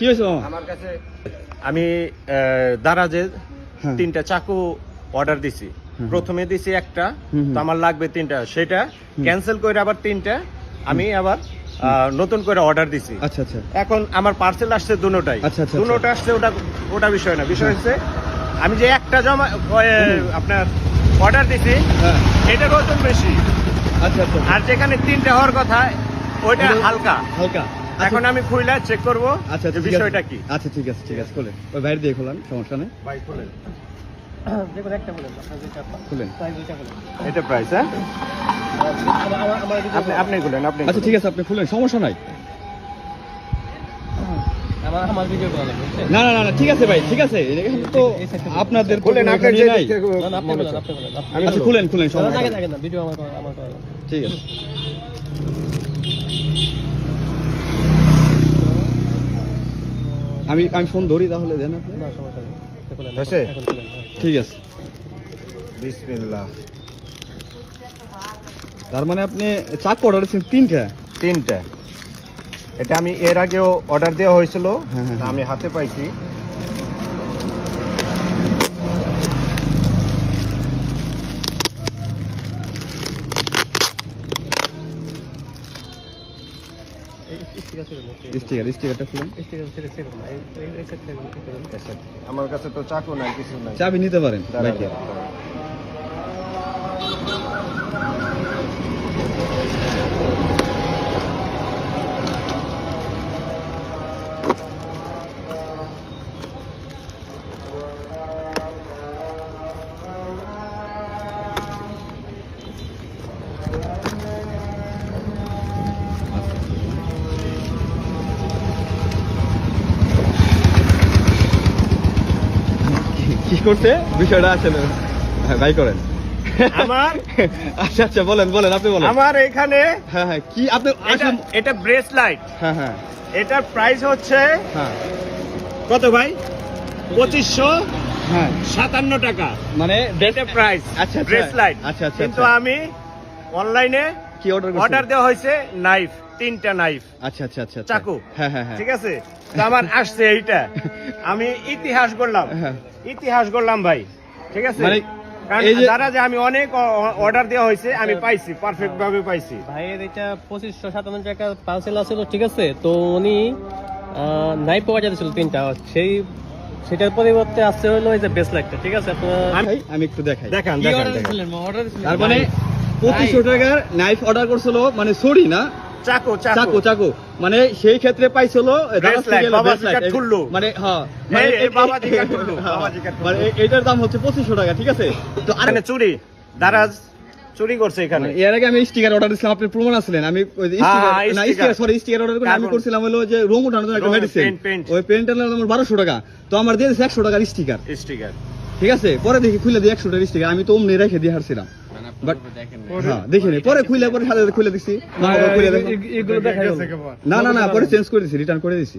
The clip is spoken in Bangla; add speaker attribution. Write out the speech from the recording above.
Speaker 1: কি হয়েছে
Speaker 2: আমার কাছে আমি দারাজে
Speaker 1: হ্যাঁ।
Speaker 2: তিনটা চাকু অর্ডার দিছি। প্রথমে দিছি একটা। তো আমার লাগবে তিনটা। সেটা ক্যান্সেল করে আবার তিনটা আমি আবার নতুন করে অর্ডার দিছি।
Speaker 1: আচ্ছা আচ্ছা।
Speaker 2: এখন আমার পার্সেল আসছে দুটোটাই।
Speaker 1: আচ্ছা, আচ্ছা,
Speaker 2: দুটোটা আসছে ওটা ওটা বিষয় না। বিষয় হচ্ছে আমি যে একটা জমা আপনার অর্ডার দিছি
Speaker 1: হ্যাঁ।
Speaker 2: এটার ওজন বেশি।
Speaker 1: আচ্ছা আচ্ছা।
Speaker 2: আর যেখানে তিনটা হওয়ার কথা ওইটা হালকা।
Speaker 1: হালকা।
Speaker 2: এখন আমি খুইলা চেক করব
Speaker 1: আচ্ছা
Speaker 2: বিষয়টা কি।
Speaker 1: আচ্ছা ঠিক আছে ঠিক আছে খোলেন। ওই বাইরে দিয়ে খোলান সমস্যা নেই।
Speaker 2: ভাই খুলেন।
Speaker 1: খুলেন।
Speaker 2: হ্যাঁ? আপনি আপনি খুলেন আপনি
Speaker 1: আচ্ছা ঠিক আছে আপনি খুলেন সমস্যা নাই? না না না না, ঠিক আছে ভাই ঠিক আছে। তো আপনাদের
Speaker 2: খুলেন
Speaker 1: কোনো
Speaker 2: আপনার
Speaker 1: ইয়ে
Speaker 2: যে
Speaker 1: নাই
Speaker 2: দিক থেকে
Speaker 3: না, না, আপনি
Speaker 2: মনে
Speaker 3: বলেন,
Speaker 2: হচ্ছে।
Speaker 3: আপনি বলেন, আপনি
Speaker 2: আমি
Speaker 1: আচ্ছা
Speaker 2: খুলবো।
Speaker 1: খুলেন খুলেন
Speaker 3: বলেন।
Speaker 1: সমস্যা
Speaker 3: থাকে
Speaker 1: নাই।
Speaker 3: থাকে না ভিডিও আমার করা আমার করা লাগবে।
Speaker 1: ঠিক আছে আমি আমি ফোন ধরি তাহলে দেন আপনি।
Speaker 3: হ্যাঁ।
Speaker 1: ঠিক আছে।
Speaker 2: বিসমিল্লাহ।
Speaker 1: তার মানে আপনি চাক অর্ডার দিচ্ছেন তিনটা?
Speaker 2: তিনটা। এটা আমি এর আগেও অর্ডার দেওয়া হয়েছিল
Speaker 1: হ্যাঁ, হ্যাঁ,
Speaker 2: আমি হাতে পাইছি
Speaker 3: এই- এই sticker ছিল না, এই-
Speaker 1: স্টিকার স্টিকারটা খুলেন
Speaker 3: এই sticker ছিল, ছিল না, এই- এই- এই side থেকে ঠিক স্টিকারটা
Speaker 2: আচ্ছা, আমার কাছে তো চাকু নাই কিছু নাই।
Speaker 1: চাবি নিতে পারেন কি করছে বিষয়টা আসলে হ্যাঁ ভাই করেন।
Speaker 2: আমার
Speaker 1: আচ্ছা আচ্ছা বলেন বলেন আপনি বলেন।
Speaker 2: আমার এখানে
Speaker 1: হ্যাঁ হ্যাঁ কি আপনি
Speaker 2: এটা ব্রেসলাইট
Speaker 1: হ্যাঁ হ্যাঁ।
Speaker 2: এটার প্রাইস হচ্ছে
Speaker 1: হ্যাঁ।
Speaker 2: কত ভাই? পঁচিশশো
Speaker 1: হ্যাঁ।
Speaker 2: সাতান্ন টাকা।
Speaker 1: মানে
Speaker 2: এটা প্রাইস
Speaker 1: আচ্ছা, আচ্ছা।
Speaker 2: ব্রেসলাইট
Speaker 1: আচ্ছা, আচ্ছা,
Speaker 2: কিন্তু
Speaker 1: আচ্ছা।
Speaker 2: আমি অনলাইনে
Speaker 1: কি অর্ডার
Speaker 2: অর্ডার দেওয়া হয়েছে নাইফ তিনটা নাইফ
Speaker 1: আচ্ছা আচ্ছা আচ্ছা আচ্ছা।
Speaker 2: চাকু।
Speaker 1: হ্যাঁ হ্যাঁ হ্যাঁ।
Speaker 2: ঠিক আছে? আমার আসছে এইটা। আমি ইতিহাস করলাম
Speaker 1: হ্যাঁ।
Speaker 2: ইতিহাস করলাম ভাই। ঠিক আছে?
Speaker 1: মানে
Speaker 2: যারা যে আমি অনেক অর্ডার দেওয়া হয়েছে আমি পাইছি পারফেক্ট ভাবে পাইছি।
Speaker 3: ভাইয়ের এটা পঁচিশশো সাতান্ন টাকা পার্সেল আছিল ঠিক আছে? তো উনি নাইপ পাওয়া যাচ্ছিল তিনটা। সেই সেটার পরিবর্তে আসছে হলো এই যে বেসলাইটটা ঠিক আছে?
Speaker 1: আমি একটু দেখাই।
Speaker 2: দেখান দেখান?
Speaker 1: তার মানে পঁচিশশো টাকার নাইফ অর্ডার করছিল মানে সরি না
Speaker 2: চাকু
Speaker 1: চাকু। মানে সেই ক্ষেত্রে পাইছিল। মানে হ্যাঁ মানে হ্যাঁ। মানে এইটার দাম হচ্ছে পঁচিশশো টাকা ঠিক আছে? তো আর
Speaker 2: চুরি দারাজ চুরি করছে এখানে।
Speaker 1: এর আগে আমি স্টিকার অর্ডার দিছিলাম আপনি প্রমাণ আসলেন আমি
Speaker 2: হ্যাঁ,
Speaker 1: sticker- না স্টিকার সরি স্টিকার অর্ডার করে আমি করছিলাম হলো যে জন্য একটা মেডিসিন। ওই পেন্টের আমার বারোশো টাকা। তো আমার দিয়ে দিয়েছে একশো টাকার স্টিকার
Speaker 2: স্টিকার
Speaker 1: ঠিক আছে? পরে দেখি খুলে দিয়ে একশো টাকার স্টিকার আমি তো অমনি রেখে দিয়ে হারছিলাম। পরে খুলে পরে খুলে দিছি। না না না পরে চেঞ্জ করে দিছি রিটার্ন করে দিছি।